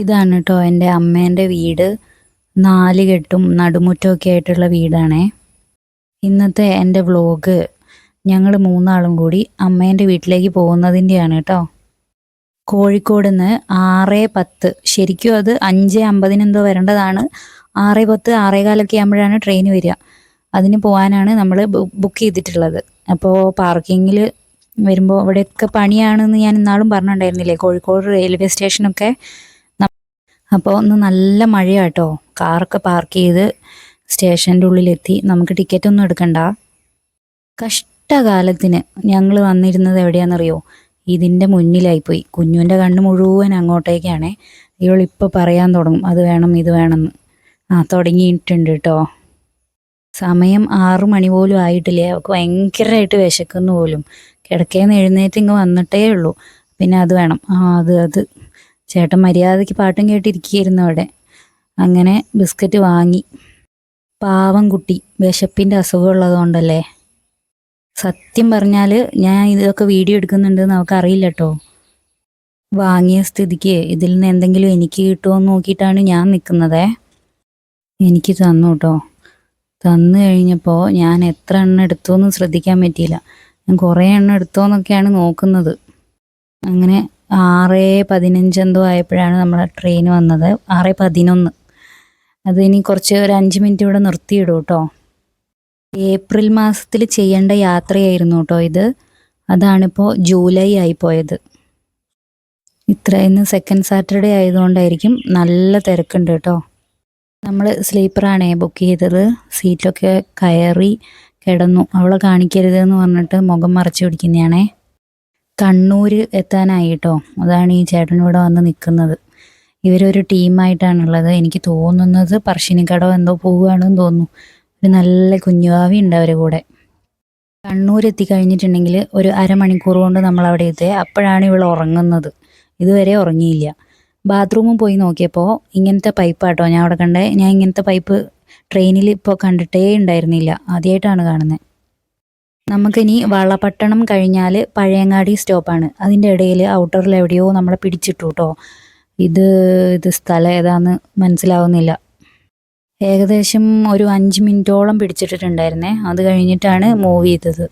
ഇതാണ് കേട്ടോ എന്റെ അമ്മേന്റെ വീട്. നാല് കെട്ടും നടുമുറ്റമൊക്കെ ആയിട്ടുള്ള വീടാണേ. ഇന്നത്തെ എന്റെ വ്ലോഗ് ഞങ്ങൾ മൂന്നാളും കൂടി അമ്മേന്റെ വീട്ടിലേക്ക് പോകുന്നതിന്റെയാണ് കേട്ടോ കോഴിക്കോട് നിന്ന് ആറ് പത്ത്. ശരിക്കും അത് അഞ്ച് അമ്പതിന് എന്തോ വരേണ്ടതാണ്. ആറ് പത്ത് ആറേകാലൊക്കെ ആകുമ്പോഴാണ് ട്രെയിൻ വരിക. അതിന് പോകാനാണ് നമ്മൾ ബുക്ക് ചെയ്തിട്ടുള്ളത്. അപ്പോൾ പാർക്കിങ്ങിൽ വരുമ്പോൾ ഇവിടെയൊക്കെ പണിയാണെന്ന് ഞാൻ ഇന്നാളും പറഞ്ഞിട്ടുണ്ടായിരുന്നില്ലേ? കോഴിക്കോട് റെയിൽവേ സ്റ്റേഷനൊക്കെ അപ്പോൾ ഒന്ന് നല്ല മഴയാട്ടോ. കാറൊക്കെ പാർക്ക് ചെയ്ത് സ്റ്റേഷന്റെ ഉള്ളിലെത്തി. നമുക്ക് ടിക്കറ്റ് ഒന്നും എടുക്കണ്ട. കഷ്ടകാലത്തിന് ഞങ്ങൾ വന്നിരുന്നത് എവിടെയാണെന്നറിയോ? ഇതിന്റെ മുന്നിലായിപ്പോയി. കുഞ്ഞുവിന്റെ കണ്ണ് മുഴുവൻ അങ്ങോട്ടേക്കാണേ. ഇവളിപ്പോൾ പറയാൻ തുടങ്ങും. അത് വേണം ഇത് വേണമെന്ന്. ആ തുടങ്ങിയിട്ടുണ്ട് കേട്ടോ സമയം ആറു മണി പോലും ആയിട്ടില്ല? അവൾക്ക് ഭയങ്കരമായിട്ട് വിശക്കുന്നു പോലും. കിടക്കേന്ന് എഴുന്നേറ്റ് ഇങ്ങ് വന്നിട്ടേ ഉള്ളൂ. പിന്നെ അത് വേണം. ആ അത് അത്. ചേട്ടൻ മര്യാദയ്ക്ക് പാട്ടും കേട്ടിരിക്കുകയായിരുന്നു അവിടെ. അങ്ങനെ ബിസ്ക്കറ്റ് വാങ്ങി. പാവം കുട്ടി വിശപ്പിന്റെ അസുഖമുള്ളതുകൊണ്ടല്ലേ സത്യം പറഞ്ഞാൽ ഞാൻ ഇതൊക്കെ വീഡിയോ എടുക്കുന്നുണ്ട് നമുക്ക് അറിയില്ല കേട്ടോ വാങ്ങിയ സ്ഥിതിക്ക് ഇതിൽ നിന്ന് എന്തെങ്കിലും എനിക്ക് കിട്ടുമോ എന്ന് നോക്കിയിട്ടാണ് ഞാൻ നിൽക്കുന്നതേ. എനിക്ക് തന്നു കേട്ടോ തന്നു കഴിഞ്ഞപ്പോൾ ഞാൻ എത്ര എണ്ണം എടുത്തു എന്ന് ശ്രദ്ധിക്കാൻ പറ്റിയില്ല. ഞാൻ കുറേ എണ്ണം എടുത്തോന്നൊക്കെയാണ് നോക്കുന്നത്. അങ്ങനെ ആറ് പതിനഞ്ച് എന്തോ ആയപ്പോഴാണ് നമ്മളെ ട്രെയിൻ വന്നത്. ആറ് പതിനൊന്ന്. അത് ഇനി കുറച്ച് ഒരു അഞ്ച് മിനിറ്റ് ഇവിടെ നിർത്തിയിടും കേട്ടോ ഏപ്രിൽ മാസത്തിൽ ചെയ്യേണ്ട യാത്രയായിരുന്നു കേട്ടോ ഇത്. അതാണിപ്പോൾ ജൂലൈ ആയിപ്പോയത് ഇത്ര ഇന്ന് സെക്കൻഡ് സാറ്റർഡേ ആയതുകൊണ്ടായിരിക്കും നല്ല തിരക്കുണ്ട് കേട്ടോ നമ്മൾ സ്ലീപ്പറാണേ ബുക്ക് ചെയ്തത്. സീറ്റൊക്കെ കയറി കിടന്നു. അവളെ കാണിക്കരുത് എന്ന് പറഞ്ഞിട്ട് മുഖം മറച്ചു പിടിക്കുന്നതാണേ കണ്ണൂർ എത്താനായിട്ടോ? അതാണ് ഈ ചേട്ടൻ ഇവിടെ വന്ന് നിൽക്കുന്നത് ഇവരൊരു ടീമായിട്ടാണുള്ളത്. എനിക്ക് തോന്നുന്നത് പറശ്ശിനിക്കടവ് എന്തോ പോവുകയാണെന്ന് തോന്നുന്നു. ഒരു നല്ല കുഞ്ഞുവാവി ഉണ്ട് അവരെ കൂടെ. കണ്ണൂർ എത്തിക്കഴിഞ്ഞിട്ടുണ്ടെങ്കിൽ ഒരു അരമണിക്കൂർ കൊണ്ട് നമ്മൾ അവിടെ എത്തി അപ്പോഴാണ് ഇവൾ ഉറങ്ങുന്നത്. ഇതുവരെ ഉറങ്ങിയില്ല. ബാത്റൂമിൽ പോയി നോക്കിയപ്പോൾ ഇങ്ങനത്തെ പൈപ്പാട്ടോ ഞാൻ അവിടെ കണ്ടേ ഞാൻ ഇങ്ങനത്തെ പൈപ്പ് ട്രെയിനിൽ ഇപ്പോൾ കണ്ടിട്ടേ ഉണ്ടായിരുന്നില്ല. ആദ്യമായിട്ടാണ് കാണുന്നത് നമുക്കിനി വളപട്ടണം കഴിഞ്ഞാൽ പഴയങ്ങാടി സ്റ്റോപ്പാണ്. അതിന്റെ ഇടയിൽ ഔട്ടറിൽ എവിടെയോ നമ്മളെ പിടിച്ചിട്ടു കേട്ടോ ഇത് ഇത് സ്ഥലം ഏതാന്ന് മനസ്സിലാവുന്നില്ല. ഏകദേശം ഒരു അഞ്ച് മിനിറ്റോളം പിടിച്ചിട്ടിട്ടുണ്ടായിരുന്നേ. അത് കഴിഞ്ഞിട്ടാണ് മൂവ് ചെയ്തത്.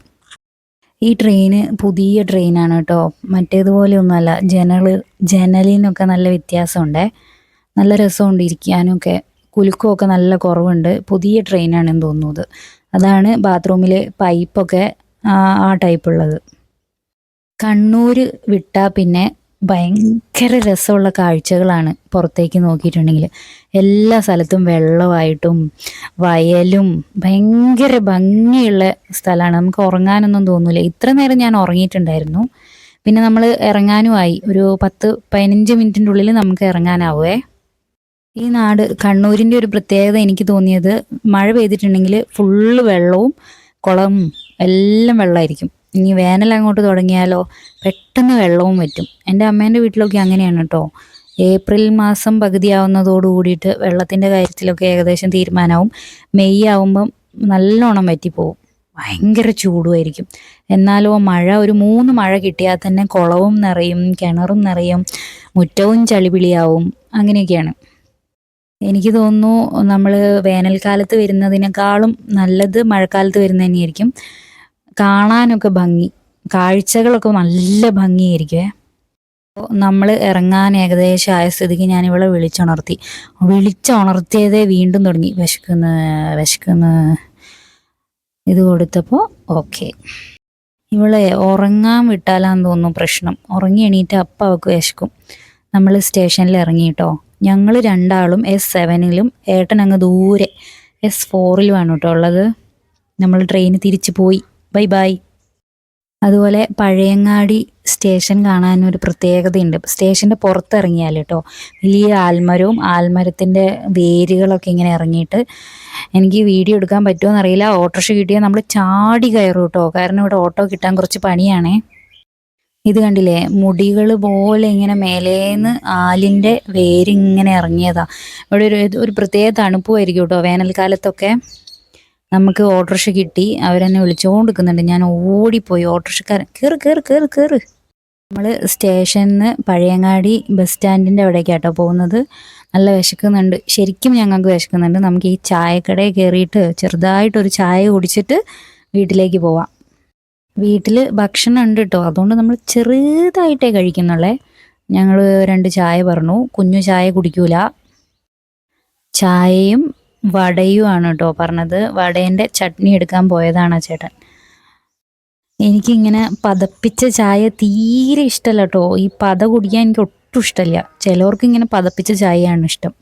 ഈ ട്രെയിന് പുതിയ ട്രെയിനാണ് കേട്ടോ. മറ്റേതുപോലെ ഒന്നുമല്ല ജനൽ ജനലിനൊക്കെ നല്ല വ്യത്യാസമുണ്ടേ. നല്ല രസമുണ്ട് ഇരിക്കാനൊക്കെ. കുലുക്കമൊക്കെ നല്ല കുറവുണ്ട്. പുതിയ ട്രെയിനാണെന്ന് തോന്നുന്നത് അതാണ് ബാത്റൂമിലെ പൈപ്പൊക്കെ ആ ടൈപ്പുള്ളത് കണ്ണൂർ വിട്ടാൽ പിന്നെ ഭയങ്കര രസമുള്ള കാഴ്ചകളാണ് പുറത്തേക്ക് നോക്കിയിട്ടുണ്ടെങ്കിൽ എല്ലാ സ്ഥലത്തും വെള്ളമായിട്ടും വയലും ഭയങ്കര ഭംഗിയുള്ള സ്ഥലമാണ്. നമുക്ക് ഉറങ്ങാനൊന്നും തോന്നില്ല ഇത്ര നേരം ഞാൻ ഉറങ്ങിയിട്ടുണ്ടായിരുന്നു. പിന്നെ നമ്മൾ ഇറങ്ങാനുമായി. ഒരു പത്ത് പതിനഞ്ച് മിനിറ്റിന്റെ ഉള്ളിൽ നമുക്ക് ഇറങ്ങാനാവേ. ഈ നാട് കണ്ണൂരിന്റെ ഒരു പ്രത്യേകത എനിക്ക് തോന്നിയത് മഴ പെയ്തിട്ടുണ്ടെങ്കിൽ ഫുള്ള് വെള്ളവും കുളവും എല്ലാം വെള്ളമായിരിക്കും. ഇനി വേനൽ അങ്ങോട്ട് തുടങ്ങിയാലോ പെട്ടെന്ന് വെള്ളവും പറ്റും എന്റെ അമ്മേന്റെ വീട്ടിലൊക്കെ അങ്ങനെയാണ് കേട്ടോ. ഏപ്രിൽ മാസം പകുതിയാവുന്നതോട് കൂടിയിട്ട് വെള്ളത്തിന്റെ കാര്യത്തിലൊക്കെ ഏകദേശം തീരുമാനമാവും മെയ് ആവുമ്പം നല്ലോണം വറ്റിപ്പോവും. ഭയങ്കര ചൂടുമായിരിക്കും. എന്നാലോ മഴ ഒരു മൂന്ന് മഴ കിട്ടിയാൽ തന്നെ കുളവും നിറയും കിണറും നിറയും മുറ്റവും ചളിപിളിയാവും. അങ്ങനെയൊക്കെയാണ്. എനിക്ക് തോന്നുന്നു നമ്മൾ വേനൽക്കാലത്ത് വരുന്നതിനേക്കാളും നല്ലത് മഴക്കാലത്ത് വരുന്നത് തന്നെയായിരിക്കും. കാണാനൊക്കെ ഭംഗി കാഴ്ചകളൊക്കെ നല്ല ഭംഗിയായിരിക്കുമേ നമ്മൾ ഇറങ്ങാൻ ഏകദേശം ആയ സ്ഥിതിക്ക് ഞാൻ ഇവളെ വിളിച്ചുണർത്തി. വിളിച്ചുണർത്തിയതേ വീണ്ടും തുടങ്ങി. വിശക്കുന്ന വിശക്കുന്ന. ഇത് കൊടുത്തപ്പോൾ ഓക്കെ. ഇവളെ ഉറങ്ങാൻ വിട്ടാലാന്ന് തോന്നുന്നു പ്രശ്നം. ഉറങ്ങി എണീറ്റ് അപ്പം അവൾക്ക് വിശക്കും. നമ്മൾ സ്റ്റേഷനിൽ ഇറങ്ങിയിട്ടോ ഞങ്ങൾ രണ്ടാളും എസ് സെവനിലും ഏട്ടൻ അങ്ങ് ദൂരെ എസ് ഫോറിലുമാണ് കേട്ടോ ഉള്ളത്. നമ്മൾ ട്രെയിൻ തിരിച്ചു പോയി. ബൈ ബൈ അതുപോലെ പഴയങ്ങാടി സ്റ്റേഷൻ കാണാൻ ഒരു പ്രത്യേകതയുണ്ട്. സ്റ്റേഷന്റെ പുറത്തിറങ്ങിയാൽ കേട്ടോ വലിയ ആൽമരവും ആൽമരത്തിന്റെ വേരുകളൊക്കെ ഇങ്ങനെ ഇറങ്ങിയിട്ട് എനിക്ക് വീഡിയോ എടുക്കാൻ പറ്റുമോ എന്നറിയില്ല ഓട്ടോറിക്ഷ കിട്ടിയാൽ നമ്മൾ ചാടി കയറും കേട്ടോ. കാരണം ഇവിടെ ഓട്ടോ കിട്ടാൻ കുറച്ച് പണിയാണേ. ഇത് കണ്ടില്ലേ? മുടികൾ പോലെ ഇങ്ങനെ മേലേന്ന് ആലിന്റെ വേരിങ്ങനെ ഇറങ്ങിയതാ. ഇവിടെ ഒരു ഒരു പ്രത്യേക തണുപ്പുമായിരിക്കും കേട്ടോ. വേനൽക്കാലത്തൊക്കെ നമുക്ക് ഓട്ടോറിക്ഷ കിട്ടി. അവരെന്നെ വിളിച്ചുകൊണ്ട് നിൽക്കുന്നുണ്ട് ഞാൻ ഓടിപ്പോയി ഓട്ടോറിക്ഷക്കാരൻ. കയറ് കയറ് കയറ് കയറ് നമ്മൾ സ്റ്റേഷനിൽ നിന്ന് പഴയങ്ങാടി ബസ് സ്റ്റാൻഡിന്റെ അവിടേക്കാട്ടോ പോകുന്നത്. നല്ല വിശക്കുന്നുണ്ട്. ശരിക്കും ഞങ്ങൾക്ക് വിശക്കുന്നുണ്ട്. നമുക്ക് ഈ ചായക്കടയിൽ കയറിയിട്ട് ചെറുതായിട്ടൊരു ചായ കുടിച്ചിട്ട് വീട്ടിലേക്ക് പോവാം. വീട്ടിൽ ഭക്ഷണം ഉണ്ട് കേട്ടോ അതുകൊണ്ട് നമ്മൾ ചെറുതായിട്ടേ കഴിക്കുന്നുള്ളേ. ഞങ്ങൾ രണ്ട് ചായ പറഞ്ഞു. കുഞ്ഞു ചായ കുടിക്കൂല. ചായയും വടയുമാണ് കേട്ടോ പറഞ്ഞത്. വടേന്റെ ചട്നി എടുക്കാൻ പോയതാണ് ചേട്ടൻ. എനിക്കിങ്ങനെ പതപ്പിച്ച ചായ തീരെ ഇഷ്ടമല്ല കേട്ടോ ഈ പത കുടിക്കാൻ എനിക്ക് ഒട്ടും ഇഷ്ടമല്ല ചിലവർക്ക് ഇങ്ങനെ പതപ്പിച്ച ചായയാണ് ഇഷ്ടം.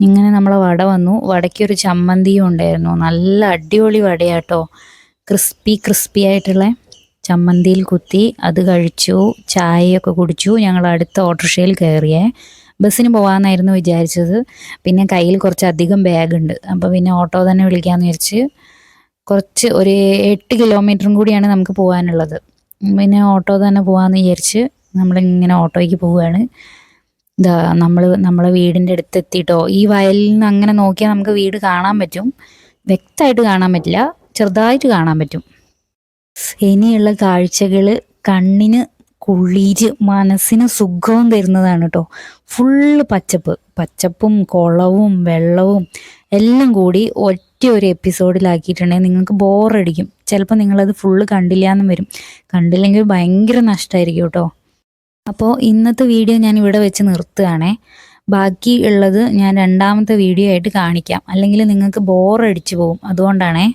ഇങ്ങനെ നമ്മളെ വട വന്നു. വടയ്ക്ക് ഒരു ചമ്മന്തിയും ഉണ്ടായിരുന്നു. നല്ല അടിപൊളി വടയാട്ടോ ക്രിസ്പി ക്രിസ്പി ആയിട്ടുള്ള ചമ്മന്തിയിൽ കുത്തി അത് കഴിച്ചു ചായയൊക്കെ കുടിച്ചു. ഞങ്ങൾ അടുത്ത ഓട്ടോറിക്ഷയിൽ കയറിയേ. ബസ്സിന് പോകാമെന്നായിരുന്നു വിചാരിച്ചത്. പിന്നെ കയ്യിൽ കുറച്ചധികം ബാഗ് ഉണ്ട് അപ്പോൾ പിന്നെ ഓട്ടോ തന്നെ വിളിക്കാമെന്ന് വിചാരിച്ച് കുറച്ച് ഒരു എട്ട് കിലോമീറ്ററും കൂടിയാണ് നമുക്ക് പോകാനുള്ളത് പിന്നെ ഓട്ടോ തന്നെ പോകാമെന്ന് വിചാരിച്ച് നമ്മളിങ്ങനെ ഓട്ടോയ്ക്ക് പോവുകയാണ് ഇതാ നമ്മൾ നമ്മളെ വീടിന്റെ അടുത്ത് എത്തിയിട്ടോ ഈ വയലിൽ നിന്ന് അങ്ങനെ നോക്കിയാൽ നമുക്ക് വീട് കാണാൻ പറ്റും. വ്യക്തമായിട്ട് കാണാൻ പറ്റില്ല. ചെറുതായിട്ട് കാണാൻ പറ്റും. ഇനിയുള്ള കാഴ്ചകൾ കണ്ണിന് കുളിര് മനസ്സിന് സുഖവും തരുന്നതാണ് കേട്ടോ ഫുള്ള് പച്ചപ്പ് പച്ചപ്പും കുളവും വെള്ളവും എല്ലാം കൂടി ഒറ്റ ഒരു എപ്പിസോഡിലാക്കിയിട്ടുണ്ടെങ്കിൽ നിങ്ങൾക്ക് ബോറടിക്കും. ചിലപ്പോൾ നിങ്ങളത് ഫുള്ള് കണ്ടില്ല എന്നും വരും. കണ്ടില്ലെങ്കിൽ ഭയങ്കര നഷ്ടമായിരിക്കും കേട്ടോ അപ്പോൾ ഇന്നത്തെ വീഡിയോ ഞാൻ ഇവിടെ വെച്ച് നിർത്തുകയാണേ. ബാക്കി ഉള്ളത് ഞാൻ രണ്ടാമത്തെ വീഡിയോ ആയിട്ട് കാണിക്കാം. അല്ലെങ്കിൽ നിങ്ങൾക്ക് ബോറടിച്ചു പോകും. അതുകൊണ്ടാണേ.